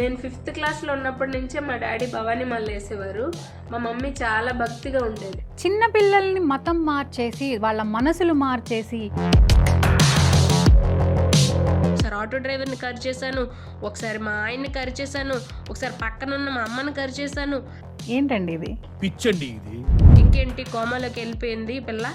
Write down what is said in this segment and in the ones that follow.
నేను ఫిఫ్త్ క్లాస్లో ఉన్నప్పటి నుంచే మా డాడీ భవానీ మళ్ళీ వేసేవారు. మా మమ్మీ చాలా భక్తిగా ఉండేది. చిన్న పిల్లల్ని మతం మార్చేసి వాళ్ళ మనసులు మార్చేసి. ఒకసారి ఆటో డ్రైవర్ని కరి చేశాను ఒకసారి మా ఆయన్ని కరి చేశాను ఒకసారి పక్కన ఉన్న మా అమ్మని కరి చేశాను. ఏంటండి ఇది? పిచ్చండి ఇది. ఇంకేంటి కోమాలోకి వెళ్ళిపోయింది పిల్ల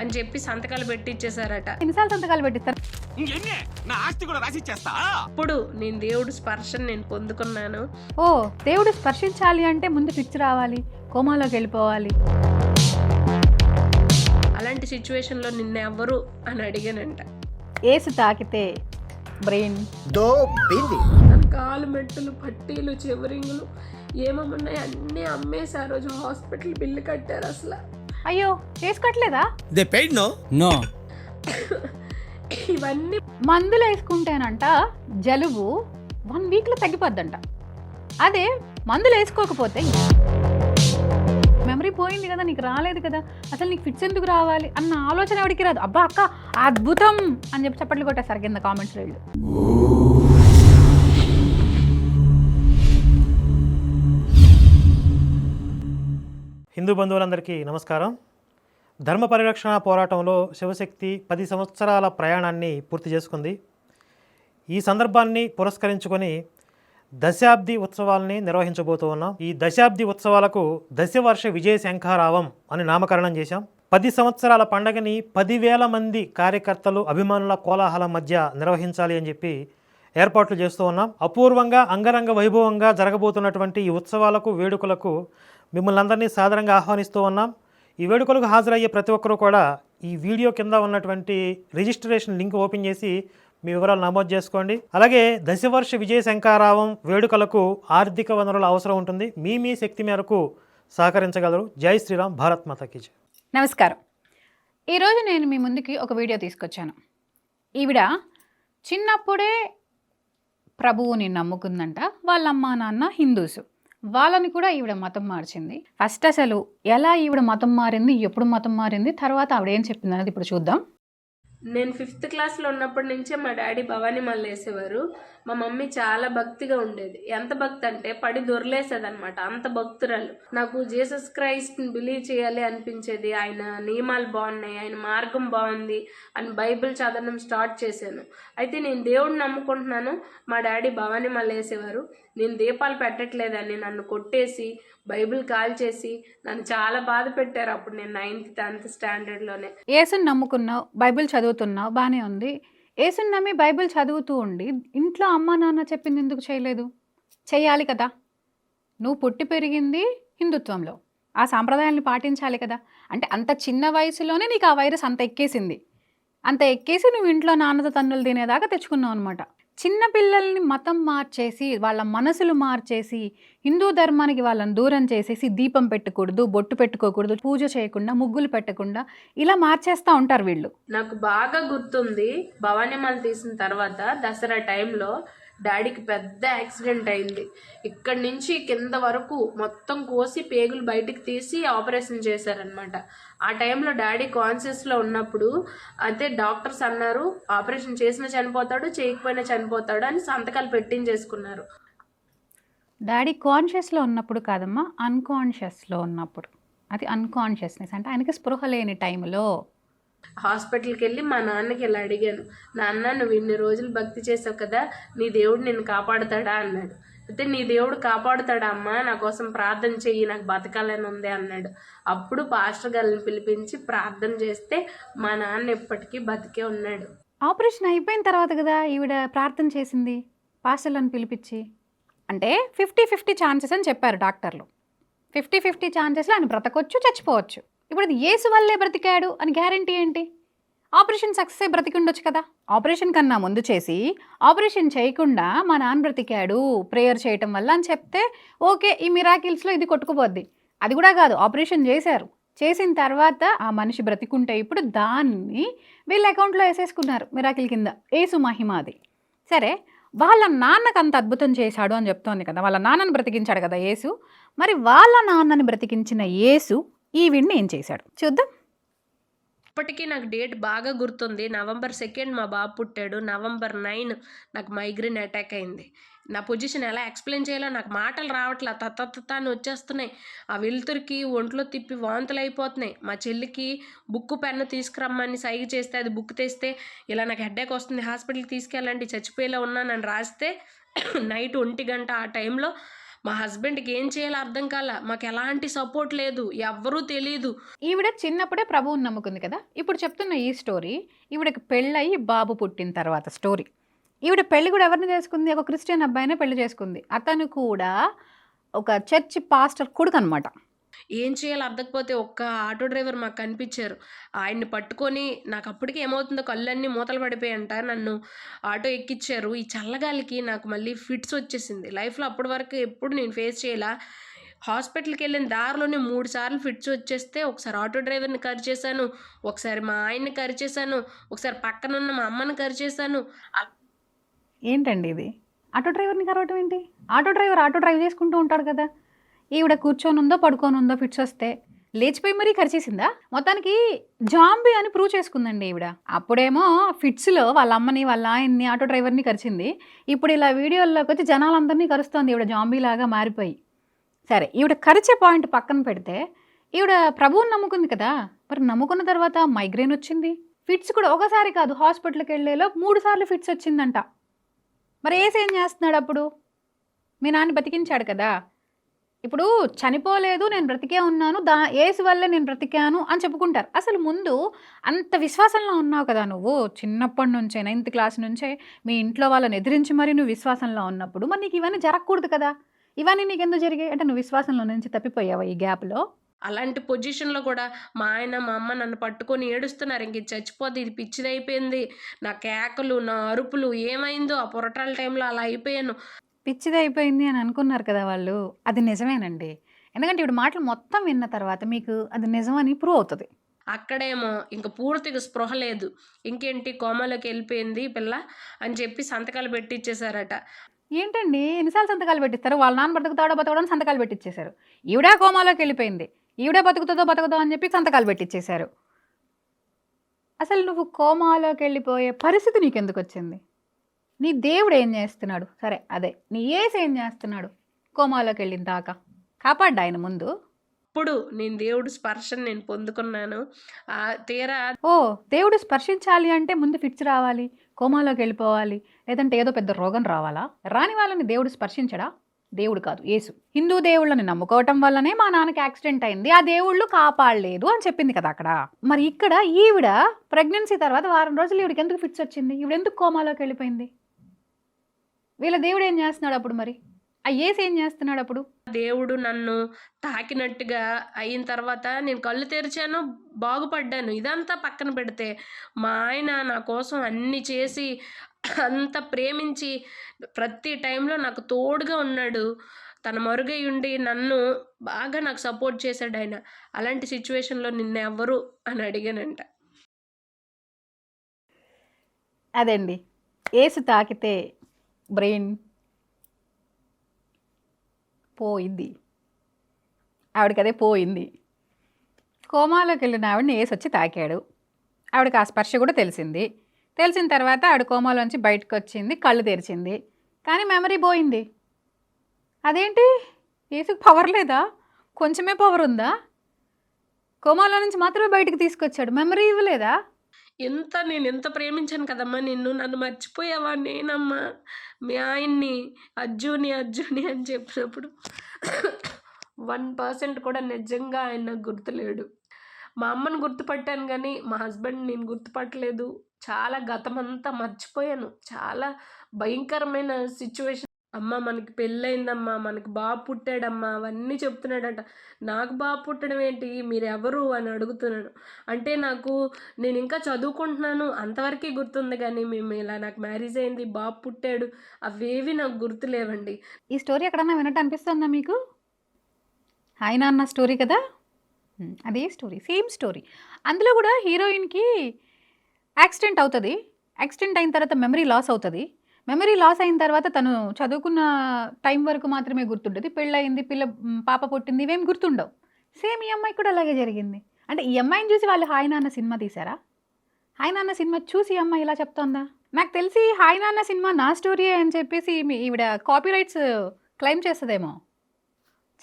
అని చెప్పి సంతకాలు పెట్టి ఇచ్చేసారట ఎన్నిసార్లు సంతకాలు పెట్టిస్తారు? ఇంకెన్నే నా ఆస్తి కూడా రాసిచ్చేస్తా? అప్పుడు నేను దేవుడు స్పర్శను నేను పొందుకున్నాను. ఓ దేవుడు స్పర్శించాలి అంటే ముందు పిచ్చి రావాలి కోమాలోకి వెళ్ళిపోవాలి. అలాంటి సిచ్యువేషన్లో నిన్నెవ్వరు అని అడిగానంట. ఏసు తాకితే బ్రెయిన్. దో బింది నా కాలు మెట్టులు పట్టీలు చివరింగులు ఏమేమున్నాయి? అన్నీ అమ్మేసి ఆ రోజు హాస్పిటల్ బిల్లు కట్టారు అసలు. అయ్యో చేసుకోవట్లేదా దే పెయిడ్ నో? నో. ఇవన్నీ మందులు వేసుకుంటేనంట జలుబు వన్ వీక్లో తగ్గిపోద్దంట. అదే మందులు వేసుకోకపోతే మెమరీ పోయింది కదా నీకు రాలేదు కదా. అసలు నీకు ఫిట్స్ ఎందుకు రావాలి? అన్న ఆలోచన ఎవరికి రాదు. అబ్బా అక్క అద్భుతం అని చెప్పి చప్పట్లు కొట్టేస్తారు కింద కామెంట్స్లో వీళ్ళు. హిందూ బంధువులందరికీ నమస్కారం. ధర్మ పరిరక్షణ పోరాటంలో శివశక్తి పది సంవత్సరాల ప్రయాణాన్ని పూర్తి చేసుకుంది. ఈ సందర్భాన్ని పురస్కరించుకొని దశాబ్ది ఉత్సవాల్ని నిర్వహించబోతూ ఉన్నాం. ఈ దశాబ్ది ఉత్సవాలకు దశవర్ష విజయ శంఖారావం అని నామకరణం చేశాం. పది సంవత్సరాల పండగని పదివేల మంది కార్యకర్తలు అభిమానుల కోలాహలం మధ్య నిర్వహించాలి అని చెప్పి ఏర్పాట్లు చేస్తూ ఉన్నాం. అపూర్వంగా అంగరంగ వైభవంగా జరగబోతున్నటువంటి ఈ ఉత్సవాలకు వేడుకలకు మిమ్మల్ని అందరినీ సాధారణంగా ఆహ్వానిస్తూ ఉన్నాం. ఈ వేడుకలకు హాజరయ్యే ప్రతి ఒక్కరూ కూడా ఈ వీడియో కింద ఉన్నటువంటి రిజిస్ట్రేషన్ లింక్ ఓపెన్ చేసి మీ వివరాలు నమోదు చేసుకోండి. అలాగే దశవర్ష విజయ శంకారావం వేడుకలకు ఆర్థిక వనరుల అవసరం ఉంటుంది. మీ మీ శక్తి మేరకు సహకరించగలరు. జై శ్రీరామ్ భారత్ మాతకి జై. నమస్కారం. ఈరోజు నేను మీ ముందుకి ఒక వీడియో తీసుకొచ్చాను. ఈవిడ చిన్నప్పుడే ప్రభువుని నమ్ముకుందంట. వాళ్ళ అమ్మా నాన్న హిందూస్. వాళ్ళని కూడా ఈవిడ మతం మార్చింది. ఫస్ట్ అసలు ఎలా ఈవిడ మతం మారింది ఎప్పుడు మతం మారింది తర్వాత ఆవిడ ఏం చెప్పింది అనేది ఇప్పుడు చూద్దాం. నేను ఫిఫ్త్ క్లాస్లో ఉన్నప్పటి నుంచే మా డాడీ భవానీ మళ్ళీ వేసేవారు. మా మమ్మీ చాలా భక్తిగా ఉండేది. ఎంత భక్తి అంటే పడి దొరలేసేది అనమాట అంత భక్తురాలు. నాకు జీసస్ క్రైస్ట్ని బిలీవ్ చేయాలి అనిపించేది. ఆయన నియమాలు బాగున్నాయి ఆయన మార్గం బాగుంది అని బైబిల్ చదవడం స్టార్ట్ చేశాను. అయితే నేను దేవుడిని నమ్ముకుంటున్నాను. మా డాడీ భవానీ మళ్ళీ వేసేవారు. నేను దీపాలు పెట్టట్లేదని నన్ను కొట్టేసి బైబిల్ కాల్ చేసి నన్ను చాలా బాధ పెట్టారు. అప్పుడు నేను నైన్త్ టెన్త్ స్టాండర్డ్లోనే ఏసుని నమ్ముకున్నావు బైబిల్ చదువుతున్నావు బాగానే ఉంది. ఏసుని నమ్మి బైబిల్ చదువుతూ ఉండి ఇంట్లో అమ్మ నాన్న చెప్పింది ఎందుకు చేయలేదు? చేయాలి కదా. నువ్వు పుట్టి పెరిగింది హిందుత్వంలో. ఆ సాంప్రదాయాన్ని పాటించాలి కదా. అంటే అంత చిన్న వయసులోనే నీకు ఆ వైరస్ అంత ఎక్కేసింది. అంత ఎక్కేసి నువ్వు ఇంట్లో నాన్నతో తన్నులు తినేదాకా తెచ్చుకున్నావు అనమాట చిన్నపిల్లల్ని మతం మార్చేసి వాళ్ళ మనసులు మార్చేసి హిందూ ధర్మానికి వాళ్ళని దూరం చేసేసి దీపం పెట్టకూడదు బొట్టు పెట్టుకోకూడదు పూజ చేయకుండా ముగ్గులు పెట్టకుండా ఇలా మార్చేస్తూ ఉంటారు వీళ్ళు. నాకు బాగా గుర్తుంది భవానీమాల తీసిన తర్వాత దసరా టైంలో డాడీకి పెద్ద యాక్సిడెంట్ అయింది. ఇక్కడి నుంచి కింద వరకు మొత్తం కోసి పేగులు బయటికి తీసి ఆపరేషన్ చేశారనమాట ఆ టైంలో డాడీ కాన్షియస్లో ఉన్నప్పుడు అయితే డాక్టర్స్ అన్నారు ఆపరేషన్ చేసినా చనిపోతాడు చేయకపోయినా చనిపోతాడు అని సంతకాలు పెట్టించేసుకున్నారు. డాడీ కాన్షియస్లో ఉన్నప్పుడు కాదమ్మా అన్కాన్షియస్లో ఉన్నప్పుడు. అది అన్కాన్షియస్నెస్ అంటే ఆయనకి స్పృహ లేని టైంలో హాస్పిటల్కి వెళ్ళి మా నాన్నకి ఇలా అడిగాను నాన్న నువ్వు ఇన్ని రోజులు భక్తి చేసావు కదా నీ దేవుడు నిన్ను కాపాడుతాడా? అన్నాడు. అయితే నీ దేవుడు కాపాడుతాడా అమ్మా? నా కోసం ప్రార్థన చెయ్యి నాకు బతకాలని ఉంది అన్నాడు. అప్పుడు పాస్టర్ గారిని పిలిపించి ప్రార్థన చేస్తే మా నాన్న ఎప్పటికీ బతికే ఉన్నాడు. ఆపరేషన్ అయిపోయిన తర్వాత కదా ఈవిడ ప్రార్థన చేసింది? పాస్టర్లను పిలిపించి. అంటే ఫిఫ్టీ ఫిఫ్టీ ఛాన్సెస్ అని చెప్పారు డాక్టర్లు. ఫిఫ్టీ ఫిఫ్టీ ఛాన్సెస్లో ఆయన బ్రతకొచ్చు చచ్చిపోవచ్చు. ఇప్పుడు అది ఏసు వల్లే బ్రతికాడు అని గ్యారంటీ ఏంటి? ఆపరేషన్ సక్సెస్ అయి బ్రతికి ఉండొచ్చు కదా. ఆపరేషన్ కన్నా ముందు చేసి ఆపరేషన్ చేయకుండా మా నాన్న బ్రతికాడు ప్రేయర్ చేయటం వల్ల అని చెప్తే ఓకే ఈ మిరాకిల్స్లో ఇది కొట్టుకుపోద్ది. అది కూడా కాదు ఆపరేషన్ చేశారు. చేసిన తర్వాత ఆ మనిషి బ్రతికుంటే ఇప్పుడు దాన్ని వీళ్ళ అకౌంట్లో వేసేసుకున్నారు మిరాకిల్ కింద. ఏసు మహిమ అది. సరే వాళ్ళ నాన్నకు అంత అద్భుతం చేశాడు అని చెప్తోంది కదా. వాళ్ళ నాన్నని బ్రతికించాడు కదా యేసు. మరి వాళ్ళ నాన్నని బ్రతికించిన యేసు ఈ వీడిని ఏం చేశాడు? చూద్దాం. ఇప్పటికీ నాకు డేట్ బాగా గుర్తుంది. నవంబర్ సెకండ్ మా బాబు పుట్టాడు. నవంబర్ నైన్ నాకు మైగ్రేన్ అటాక్ అయింది. నా పొజిషన్ ఎలా ఎక్స్ప్లెయిన్ చేయాలో నాకు మాటలు రావట్లే. తత్త అని వచ్చేస్తున్నాయి. ఆ వెలుతురికి ఒంట్లో తిప్పి వాంతులు అయిపోతున్నాయి. మా చెల్లికి బుక్ పెన్ను తీసుకురమ్మని సైగ చేస్తే అది బుక్ తెస్తే ఇలా నాకు హెడ్ఏక్ వస్తుంది. హాస్పిటల్కి తీసుకెళ్ళండి. చచ్చిపోయేలా ఉన్నానని రాస్తే నైట్ ఒంటి గంట ఆ టైంలో మా హస్బెండ్కి ఏం చేయాలో అర్థం కాల. మాకు ఎలాంటి సపోర్ట్ లేదు. ఎవ్వరూ తెలియదు ఈవిడ చిన్నప్పుడే ప్రభువుని నమ్ముకుంది కదా? ఇప్పుడు చెప్తున్న ఈ స్టోరీ ఈవిడకి పెళ్ళయి బాబు పుట్టిన తర్వాత స్టోరీ. ఈవిడ పెళ్ళి కూడా ఎవరిని చేసుకుంది? ఒక క్రిస్టియన్ అబ్బాయినే పెళ్ళి చేసుకుంది. అతను కూడా ఒక చర్చ్ పాస్టర్ కొడుకు అనమాట ఏం చేయాలో అర్థకపోతే ఒక్క ఆటో డ్రైవర్ మాకు కనిపించారు. ఆయన్ని పట్టుకొని నాకు అప్పటికే ఏమవుతుందో కళ్ళన్నీ మూతలు పడిపోయాయంట నన్ను ఆటో ఎక్కిచ్చారు. ఈ చల్లగాలికి నాకు మళ్ళీ ఫిట్స్ వచ్చేసింది. లైఫ్లో అప్పటి వరకు ఎప్పుడు నేను ఫేస్ చేయాల. హాస్పిటల్కి వెళ్ళిన దారిలోనే మూడు సార్లు ఫిట్స్ వచ్చేస్తే ఒకసారి ఆటో డ్రైవర్ని కరి చేశాను ఒకసారి మా ఆయన్ని కరి చేశాను ఒకసారి పక్కన ఉన్న మా అమ్మని కరి చేశాను. ఏంటండి ఇది? ఆటో డ్రైవర్ని కరవటం ఏంటి? ఆటో డ్రైవర్ ఆటో డ్రైవ్ చేసుకుంటూ ఉంటాడు కదా. ఈవిడ కూర్చొని ఉందో ఫిట్స్ వస్తే లేచిపోయి మరీ ఖర్చేసిందా మొత్తానికి జాంబీ అని ప్రూవ్ చేసుకుందండి ఈవిడ. అప్పుడేమో ఫిట్స్లో వాళ్ళ అమ్మని వాళ్ళ ఆయన్ని ఆటో డ్రైవర్ని కరిచింది. ఇప్పుడు ఇలా వీడియోల్లోకి వచ్చి జనాలందరినీ కరుస్తోంది ఈవిడ జాంబీలాగా మారిపోయి. సరే ఈవిడ కరిచే పాయింట్ పక్కన పెడితే ఈవిడ ప్రభువుని నమ్ముకుంది కదా. మరి నమ్ముకున్న తర్వాత మైగ్రేన్ వచ్చింది. ఫిట్స్ కూడా ఒకసారి కాదు హాస్పిటల్కి వెళ్ళేలో మూడు సార్లు ఫిట్స్ వచ్చిందంట. మరి ఏసేం చేస్తున్నాడు అప్పుడు? మీ నాన్న బతికించాడు కదా. ఇప్పుడు చనిపోలేదు నేను బ్రతికే ఉన్నాను దా ఏసు వల్లే నేను బ్రతికాను అని చెప్పుకుంటారు. అసలు ముందు అంత విశ్వాసంలో ఉన్నావు కదా నువ్వు చిన్నప్పటి నుంచే నైన్త్ క్లాస్ నుంచే మీ ఇంట్లో వాళ్ళని ఎదిరించి మరి నువ్వు విశ్వాసంలో ఉన్నప్పుడు మరి నీకు ఇవన్నీ జరగకూడదు కదా? ఇవన్నీ నీకు ఎందుకు జరిగాయి? అంటే నువ్వు విశ్వాసంలో నుంచి తప్పిపోయావు ఈ గ్యాప్లో? అలాంటి పొజిషన్లో కూడా మా ఆయన మా అమ్మ నన్ను పట్టుకొని ఏడుస్తున్నారు. ఇంక ఇది చచ్చిపోతే ఇది పిచ్చిదైపోయింది. నా కేకలు నా అరుపులు ఏమైందో ఆ పొరటాల టైంలో అలా అయిపోయాను. పిచ్చిది అయిపోయింది అని అనుకున్నారు కదా వాళ్ళు. అది నిజమేనండి. ఎందుకంటే ఇప్పుడు మాటలు మొత్తం విన్న తర్వాత మీకు అది నిజమని ప్రూవ్ అవుతుంది. అక్కడేమో ఇంక పూర్తిగా స్పృహ లేదు. ఇంకేంటి కోమలోకి వెళ్ళిపోయింది పిల్ల అని చెప్పి సంతకాలు పెట్టిచ్చేశారట. ఏంటండి? ఎన్నిసార్లు సంతకాలు పెట్టిస్తారు? వాళ్ళ నాన్న బతుకుతాడో బతకడో సంతకాలు పెట్టించేశారు ఈవిడా కోమాలోకి వెళ్ళిపోయింది. ఈవిడే బతుకుతుందో బతుకుతో అని చెప్పి సంతకాలు పెట్టించేశారు అసలు నువ్వు కోమాలోకి వెళ్ళిపోయే పరిస్థితి నీకు ఎందుకు వచ్చింది నీ దేవుడు ఏం చేస్తున్నాడు? సరే అదే. నీ ఏసు ఏం చేస్తున్నాడు? కోమాలోకి వెళ్ళిన దాకా. కాపాడ్డా ఆయన ముందు. ఇప్పుడు నేను దేవుడు స్పర్శను నేను పొందుకున్నాను. ఆ తీరా ఓ దేవుడు స్పర్శించాలి అంటే ముందు ఫిట్స్ రావాలి కోమాలోకి వెళ్ళిపోవాలి లేదంటే ఏదో పెద్ద రోగం రావాలా? రాని వాళ్ళని దేవుడు స్పర్శించడా? దేవుడు కాదు యేసు. హిందూ దేవుళ్ళని నమ్ముకోవటం వల్లనే మా నాన్నకి యాక్సిడెంట్ అయింది. ఆ దేవుళ్ళు కాపాడలేదు అని చెప్పింది కదా అక్కడ. మరి ఇక్కడ ఈవిడ ప్రెగ్నెన్సీ తర్వాత వారం రోజులు ఈవిడకి ఎందుకు ఫిట్స్ వచ్చింది? ఈవిడ ఎందుకు కోమాలోకి వెళ్ళిపోయింది వీళ్ళ దేవుడు ఏం చేస్తున్నాడు అప్పుడు మరి? ఆ ఏసు ఏం చేస్తున్నాడు అప్పుడు? దేవుడు నన్ను తాకినట్టుగా అయిన తర్వాత నేను కళ్ళు తెరిచాను బాగుపడ్డాను. ఇదంతా పక్కన పెడితే మా ఆయన నా కోసం అన్ని చేసి అంత ప్రేమించి ప్రతి టైంలో నాకు తోడుగా ఉన్నాడు. తన మరుగై ఉండి నన్ను బాగా నాకు సపోర్ట్ చేశాడు ఆయన. అలాంటి సిచ్యువేషన్లో నిన్న ఎవ్వరు అని అడిగానంట. అదండి. ఏసు తాకితే బ్రెయిన్ పోయింది. ఆవిడకి అదే పోయింది. కోమాలోకి వెళ్ళిన ఆవిడని ఏసు వచ్చి తాకాడు. ఆవిడకి ఆ స్పర్శ కూడా తెలిసింది. తెలిసిన తర్వాత ఆవిడ కోమాలోంచి బయటకు వచ్చింది కళ్ళు తెరిచింది. కానీ మెమరీ పోయింది. అదేంటి? ఏసుకు పవర్ లేదా? కొంచెమే పవర్ ఉందా? కోమాలో నుంచి మాత్రమే బయటకు తీసుకొచ్చాడు. మెమరీ ఇవ్వలేదా? ఎంత నేను ఎంత ప్రేమించాను కదమ్మా నిన్ను. నన్ను మర్చిపోయావా నేనమ్మా? మీ ఆయన్ని అర్జుని అర్జుని అని చెప్పినప్పుడు వన్ పర్సెంట్ కూడా నిజంగా ఆయన గుర్తులేడు. మా అమ్మని గుర్తుపట్టాను కానీ మా హస్బెండ్ నేను గుర్తుపట్టలేదు. చాలా గతమంతా మర్చిపోయాను. చాలా భయంకరమైన సిచ్యువేషన్ అమ్మ మనకి పెళ్ళయిందమ్మా మనకి బాబు పుట్టాడమ్మా అవన్నీ చెప్తున్నాడట. నాకు బాబు పుట్టడం ఏంటి? మీరు ఎవరు అని అడుగుతున్నాను అంటే నాకు నేను ఇంకా చదువుకుంటున్నాను అంతవరకే గుర్తుంది కానీ మేము ఇలా నాకు మ్యారేజ్ అయింది బాబు పుట్టాడు అవేవి నాకు గుర్తులేవండి. ఈ స్టోరీ ఎక్కడన్నా వినట్టు అనిపిస్తుందా మీకు? హాయ్ నాన్న స్టోరీ కదా? అదే స్టోరీ సేమ్ స్టోరీ. అందులో కూడా హీరోయిన్కి యాక్సిడెంట్ అవుతుంది. యాక్సిడెంట్ అయిన తర్వాత మెమరీ లాస్ అవుతుంది. మెమరీ లాస్ అయిన తర్వాత తను చదువుకున్న టైం వరకు మాత్రమే గుర్తుండదు. పెళ్ళయింది పిల్ల పాప పుట్టింది ఇవేం గుర్తుండవు. సేమ్ ఈ అమ్మాయి కూడా అలాగే జరిగింది. అంటే ఈ అమ్మాయిని చూసి వాళ్ళు హాయ్ నాన్న సినిమా తీశారా? హాయ్ నాన్న సినిమా చూసి ఈ అమ్మాయి ఇలా చెప్తోందా? నాకు తెలిసి హాయ్ నాన్న సినిమా నా స్టోరీ అని చెప్పేసి మీ ఈవిడ కాపీరైట్స్ క్లెయిమ్ చేస్తుందేమో.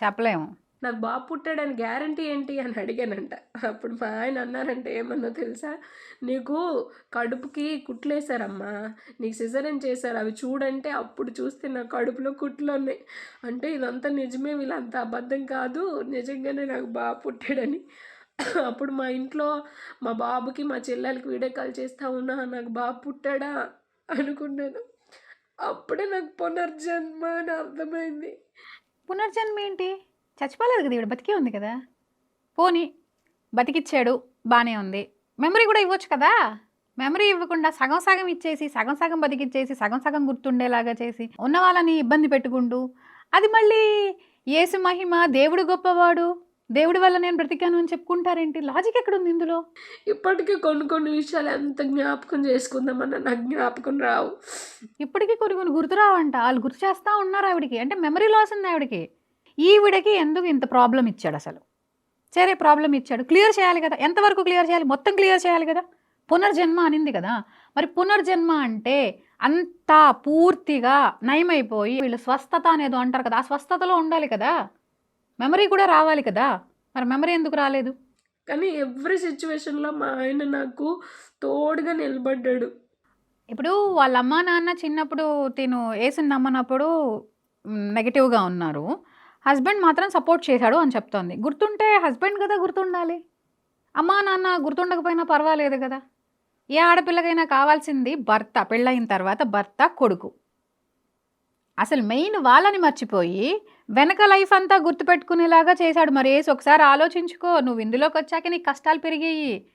చెప్పలేము. నాకు బాబు పుట్టాడని గ్యారంటీ ఏంటి అని అడిగానంట. అప్పుడు మా ఆయన అన్నారంటే ఏమన్నా తెలుసా? నీకు కడుపుకి కుట్లేశారమ్మా. నీకు సిజరన్ చేశారు. అవి చూడంటే అప్పుడు చూస్తే నా కడుపులో కుట్లు ఉన్నాయి. అంటే ఇదంతా నిజమే వీళ్ళంత అబద్ధం కాదు. నిజంగానే నాకు బాబు పుట్టాడని. అప్పుడు మా ఇంట్లో మా బాబుకి మా చెల్లెలకి వీడియో కాల్ చేస్తా ఉన్నా నాకు బాబు పుట్టాడా? అనుకున్నాను. అప్పుడే నాకు పునర్జన్మ అని అర్థమైంది. పునర్జన్మ ఏంటి? చచ్చిపోలేదు కదా ఈవిడ బతికే ఉంది కదా. పోనీ బతికిచ్చాడు బాగానే ఉంది. మెమరీ కూడా ఇవ్వచ్చు కదా. మెమరీ ఇవ్వకుండా సగం సగం ఇచ్చేసి సగం సగం బతికిచ్చేసి సగం సగం గుర్తుండేలాగా చేసి ఉన్న వాళ్ళని ఇబ్బంది పెట్టుకుంటూ అది మళ్ళీ యేసు మహిమ దేవుడు గొప్పవాడు. దేవుడి వల్ల నేను బ్రతికాను అని చెప్పుకుంటారేంటి? లాజిక్ ఎక్కడ ఉంది ఇందులో? ఇప్పటికీ కొన్ని కొన్ని విషయాలు ఎంత జ్ఞాపకం చేసుకుందామన్నా నాకు జ్ఞాపకం రావు. ఇప్పటికీ కొన్ని కొన్ని గుర్తురావంట. వాళ్ళు గుర్తు చేస్తూ ఉన్నారు ఆవిడకి. అంటే మెమరీ లాస్ ఉంది ఆవిడకి. ఈవిడకి ఎందుకు ఇంత ప్రాబ్లం ఇచ్చాడు అసలు? సరే ప్రాబ్లం ఇచ్చాడు. క్లియర్ చేయాలి కదా. ఎంతవరకు క్లియర్ చేయాలి? మొత్తం క్లియర్ చేయాలి కదా. పునర్జన్మ అనింది కదా. మరి పునర్జన్మ అంటే అంతా పూర్తిగా నయమైపోయి వీళ్ళు స్వస్థత అనేది అంటారు కదా. ఆ స్వస్థతలో ఉండాలి కదా. మెమరీ కూడా రావాలి కదా. మరి మెమరీ ఎందుకు రాలేదు? కానీ ఎవ్రీ సిచ్యువేషన్లో మా ఆయన నాకు తోడుగా నిలబడ్డాడు. ఇప్పుడు వాళ్ళ అమ్మా నాన్న చిన్నప్పుడు తిను ఏసుని నమ్మనప్పుడు నెగిటివ్గా ఉన్నారు. హస్బెండ్ మాత్రం సపోర్ట్ చేశాడు అని చెప్తోంది. గుర్తుంటే హస్బెండ్ కదా గుర్తుండాలి? అమ్మా నాన్న గుర్తుండకపోయినా పర్వాలేదు కదా? ఏ ఆడపిల్లకైనా కావాల్సింది భర్త పెళ్ళయిన తర్వాత భర్త కొడుకు. అసలు మెయిన్ వాళ్ళని మర్చిపోయి వెనక లైఫ్ అంతా గుర్తుపెట్టుకునేలాగా చేశాడు మరి. ఏసు ఒకసారి ఆలోచించుకో. నువ్వు ఇందులోకి వచ్చాక నీకు కష్టాలు పెరిగాయి.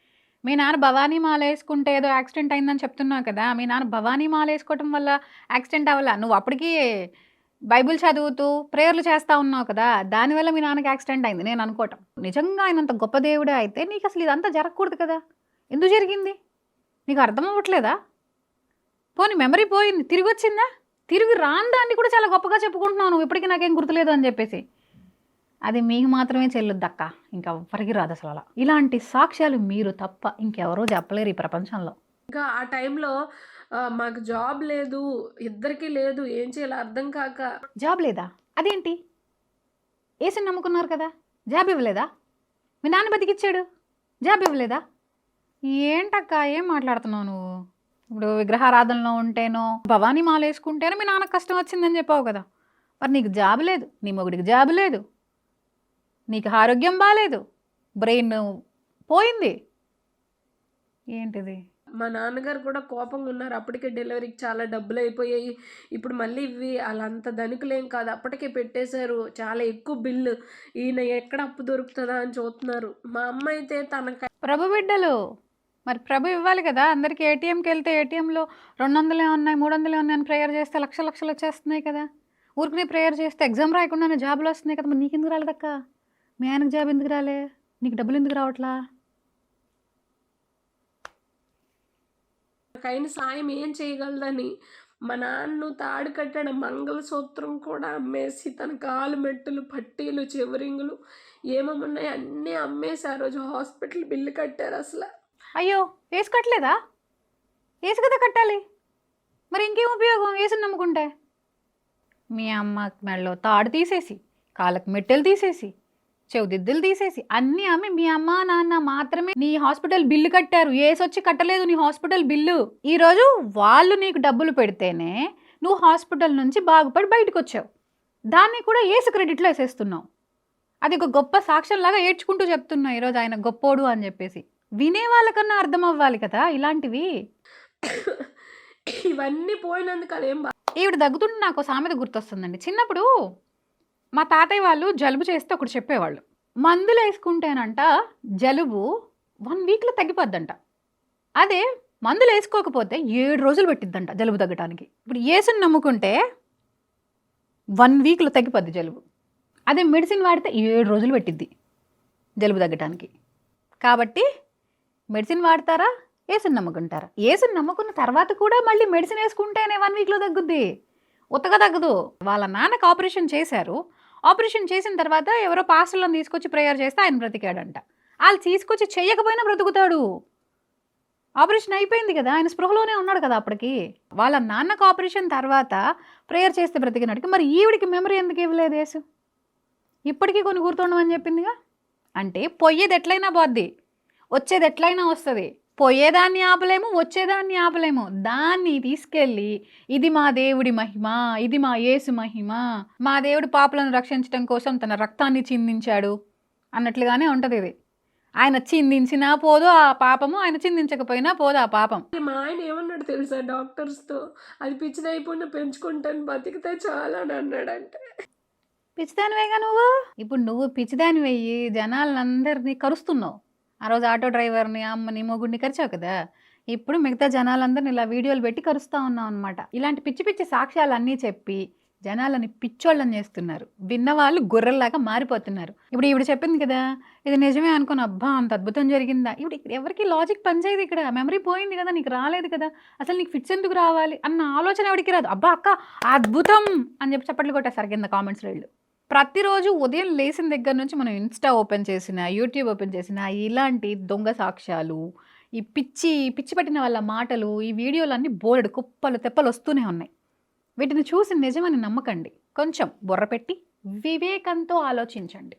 మీ నాన్న భవానీ మాల వేసుకుంటే ఏదో యాక్సిడెంట్ అయిందని చెప్తున్నావు కదా. మీ నాన్న భవానీ మాల వేసుకోవటం వల్ల యాక్సిడెంట్ అవ్వాల? నువ్వు అప్పటికీ బైబిల్ చదువుతూ ప్రేయర్లు చేస్తూ ఉన్నావు కదా దానివల్ల మీ నాన్నకి యాక్సిడెంట్ అయింది. నేను అనుకోవటం. నిజంగా ఆయనంత గొప్ప దేవుడే అయితే నీకు అసలు ఇదంతా జరగకూడదు కదా? ఎందుకు జరిగింది? నీకు అర్థం అవ్వట్లేదా? పోనీ మెమరీ పోయింది. తిరిగి వచ్చిందా? తిరిగి రాని దాన్ని కూడా చాలా గొప్పగా చెప్పుకుంటున్నావు నువ్వు. ఇప్పటికీ నాకేం గుర్తులేదు అని చెప్పేసి. అది మీకు మాత్రమే చెల్లుద్దక్క ఇంకా ఎవ్వరికి రాదు అసలు అలా. ఇలాంటి సాక్ష్యాలు మీరు తప్ప ఇంకెవరూ చెప్పలేరు ఈ ప్రపంచంలో. ఇంకా ఆ టైంలో మాకు జాబ్ లేదు ఇద్దరికీ లేదు ఏం చేయాలో అర్థం కాక. జాబ్ లేదా? అదేంటి? ఏసుని నమ్ముకున్నారు కదా జాబ్ ఇవ్వలేదా? మీ నాన్న బతికిచ్చాడు జాబ్ ఇవ్వలేదా? ఏంటక్క ఏం మాట్లాడుతున్నావు నువ్వు? ఇప్పుడు విగ్రహారాధనలో ఉంటేనో భవానీ మాల వేసుకుంటేనో మీ నాన్నకు కష్టం వచ్చిందని చెప్పావు కదా. మరి నీకు జాబ్ లేదు నీ మొగుడికి జాబ్ లేదు నీకు ఆరోగ్యం బాగాలేదు బ్రెయిన్ పోయింది. ఏంటిది? మా నాన్నగారు కూడా కోపంగా ఉన్నారు. అప్పటికే డెలివరీకి చాలా డబ్బులు అయిపోయాయి. ఇప్పుడు మళ్ళీ ఇవి అంత ధనికులేం కాదు. అప్పటికే పెట్టేశారు. చాలా ఎక్కువ బిల్లు. ఈయన ఎక్కడ అప్పు దొరుకుతుందా అని చూస్తున్నారు. మా అమ్మ అయితే తన ప్రభు బిడ్డలు మరి ప్రభు ఇవ్వాలి కదా? అందరికి ఏటీఎంకి వెళ్తే ఏటీఎంలో రెండు వందలే ఉన్నాయి మూడు వందలే ఉన్నాయి అని ప్రేయర్ చేస్తే లక్ష లక్షలు వచ్చేస్తున్నాయి కదా? ఊరికి ప్రేయర్ చేస్తే ఎగ్జామ్ రాయకుండానే జాబులు వస్తున్నాయి కదా? మరి నీకు ఎందుకు రాలేదక్క? మీ ఆయనకు జాబ్ ఎందుకు రాలే? నీకు డబ్బులు ఎందుకు రావట్లా? నాకైన సాయం ఏం చేయగలదని. మా నాన్ను తాడు కట్టిన మంగళసూత్రం కూడా అమ్మేసి తన కాలు మెట్టులు పట్టీలు చివరింగులు ఏమేమున్నాయి అన్నీ అమ్మేసి ఆ రోజు హాస్పిటల్ బిల్లు కట్టారు అసలు. అయ్యో వేసి కట్టలేదా? వేసి కదా కట్టాలి? మరి ఇంకేం ఉపయోగం వేసి నమ్ముకుంటే? మీ అమ్మ మెడలో తాడు తీసేసి కాళ్ళకు మెట్టెలు తీసేసి చెవిదిద్దులు తీసేసి అన్నీ అమ్మి మీ అమ్మ నాన్న మాత్రమే నీ హాస్పిటల్ బిల్లు కట్టారు. ఏసొచ్చి కట్టలేదు నీ హాస్పిటల్ బిల్లు. ఈరోజు వాళ్ళు నీకు డబ్బులు పెడితేనే నువ్వు హాస్పిటల్ నుంచి బాగుపడి బయటకు వచ్చావు దాన్ని కూడా ఏసు క్రెడిట్లో వేసేస్తున్నావు. అది ఒక గొప్ప సాక్ష్యంలాగా ఏడ్చుకుంటూ చెప్తున్నావు ఈరోజు ఆయన గొప్పోడు అని చెప్పేసి. వినే వాళ్ళకన్నా అర్థం అవ్వాలి కదా ఇలాంటివి. ఇవన్నీ పోయినందుకు అదేం ఈవిడ దగ్గుతుంటే నాకు సామెత గుర్తొస్తుందండి. చిన్నప్పుడు మా తాతయ్య వాళ్ళు జలుబు చేస్తే ఒకటి చెప్పేవాళ్ళు. మందులు వేసుకుంటేనంట జలుబు వన్ వీక్లో తగ్గిపోద్దంట. అదే మందులు వేసుకోకపోతే ఏడు రోజులు పెట్టిద్దంట జలుబు తగ్గడానికి ఇప్పుడు ఏసుని నమ్ముకుంటే వన్ వీక్లో తగ్గిపోద్ది జలుబు. అదే మెడిసిన్ వాడితే ఏడు రోజులు పెట్టిద్ది జలుబు తగ్గడానికి కాబట్టి మెడిసిన్ వాడతారా ఏసుని నమ్ముకుంటారా? ఏసుని నమ్ముకున్న తర్వాత కూడా మళ్ళీ మెడిసిన్ వేసుకుంటేనే వన్ వీక్లో తగ్గుద్ది. ఉత్తగా తగ్గదు. వాళ్ళ నాన్నకు ఆపరేషన్ చేశారు. ఆపరేషన్ చేసిన తర్వాత ఎవరో పాస్టర్లను తీసుకొచ్చి ప్రేయర్ చేస్తే ఆయన బ్రతికాడంట. వాళ్ళు తీసుకొచ్చి చేయకపోయినా బ్రతుకుతాడు. ఆపరేషన్ అయిపోయింది కదా ఆయన స్పృహలోనే ఉన్నాడు కదా అప్పటికి. వాళ్ళ నాన్నకు ఆపరేషన్ తర్వాత ప్రేయర్ చేస్తే బ్రతికినట్టుకి మరి ఈవిడికి మెమరీ ఎందుకు ఇవ్వలేదు యేసు? ఇప్పటికీ కొన్ని గుర్తుండమని చెప్పిందిగా? అంటే పొయ్యేది ఎట్లయినా పోద్ది. వచ్చేది ఎట్లయినా వస్తుంది. పోయేదాన్ని ఆపలేము వచ్చేదాన్ని ఆపలేము. దాన్ని తీసుకెళ్ళి ఇది మా దేవుడి మహిమ ఇది మా యేసు మహిమ మా దేవుడు పాపలను రక్షించడం కోసం తన రక్తాన్ని చిందించాడు అన్నట్లుగానే ఉంటుంది ఇది. ఆయన చిందించినా పోదు ఆ పాపము ఆయన చిందించకపోయినా పోదు ఆ పాపం. మా ఆయన ఏమన్నాడు తెలుసా డాక్టర్స్తో? అది పిచ్చిదైపోయినా పెంచుకుంటాను బతికితే చాలా అని అన్నాడంటే. పిచ్చిదానివేగా నువ్వు? ఇప్పుడు నువ్వు పిచ్చిదాని వెయ్యి జనాలందరినీ కరుస్తున్నావు. ఆ రోజు ఆటో డ్రైవర్ని అమ్మని మొగుడిని కరిచావు కదా? ఇప్పుడు మిగతా జనాలందరిని ఇలా వీడియోలు పెట్టి కరుస్తూ ఉన్నాం అనమాట ఇలాంటి పిచ్చి పిచ్చి సాక్ష్యాలన్నీ చెప్పి జనాలని పిచ్చోళ్ళని చేస్తున్నారు. విన్నవాళ్ళు గొర్రెల్లాగా మారిపోతున్నారు. ఇప్పుడు ఈవిడ చెప్పింది కదా ఇది నిజమే అనుకుని అబ్బా అంత అద్భుతం జరిగిందా? ఇప్పుడు ఎవరికి లాజిక్ పనిచేయదు ఇక్కడ. మెమరీ పోయింది కదా నీకు రాలేదు కదా. అసలు నీకు ఫిట్స్ ఎందుకు రావాలి? అన్న ఆలోచన ఎవరికి రాదు. అబ్బా అక్క అద్భుతం అని చెప్పి చప్పట్లు కొట్టేసారు కింద కామెంట్స్లో వీళ్ళు. ప్రతిరోజు ఉదయం లేచిన దగ్గర నుంచి మనం ఇన్స్టా ఓపెన్ చేసిన యూట్యూబ్ ఓపెన్ చేసిన ఇలాంటి దొంగ సాక్ష్యాలు ఈ పిచ్చి పిచ్చి పట్టిన వాళ్ళ మాటలు ఈ వీడియోలన్నీ బోర్డు కుప్పలు తెప్పలు వస్తూనే ఉన్నాయి. వీటిని చూసి నిజమని నమ్మకండి. కొంచెం బుర్ర పెట్టి వివేకంతో ఆలోచించండి.